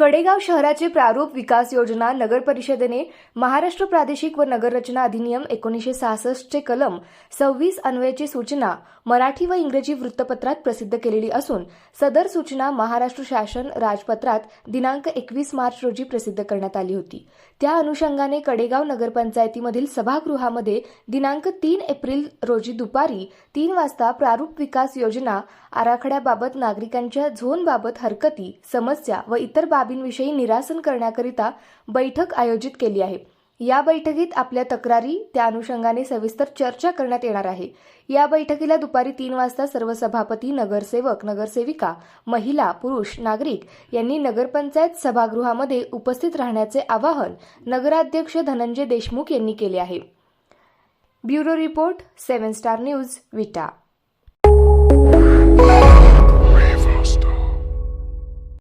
कडेगाव शहराचे प्रारूप विकास योजना नगर परिषदेने महाराष्ट्र प्रादेशिक व नगररचना अधिनियम एकोणीसशे सहासष्टचे कलम सव्वीस अन्वयाची सूचना मराठी व इंग्रजी वृत्तपत्रात प्रसिद्ध केलेली असून सदर सूचना महाराष्ट्र शासन राजपत्रात दिनांक एकवीस मार्च रोजी प्रसिद्ध करण्यात आली होती. त्या अनुषंगाने कडेगाव नगरपंचायतीमधील सभागृहामध्ये दिनांक तीन एप्रिल रोजी दुपारी तीन वाजता प्रारूप विकास योजना आराखड्याबाबत नागरिकांच्या झोनबाबत हरकती समस्या व इतर बाबींविषयी निरासन करण्याकरिता बैठक आयोजित केली आहे. या बैठकीत आपल्या तक्रारी त्या अनुषंगाने सविस्तर चर्चा करण्यात येणार आहे. या बैठकीला दुपारी तीन वाजता सर्व सभापती नगरसेवक नगरसेविका महिला पुरुष नागरिक यांनी नगरपंचायत सभागृहामध्ये उपस्थित राहण्याचे आवाहन नगराध्यक्ष धनंजय देशमुख यांनी केले आहे. Bureau report seven star news Vita.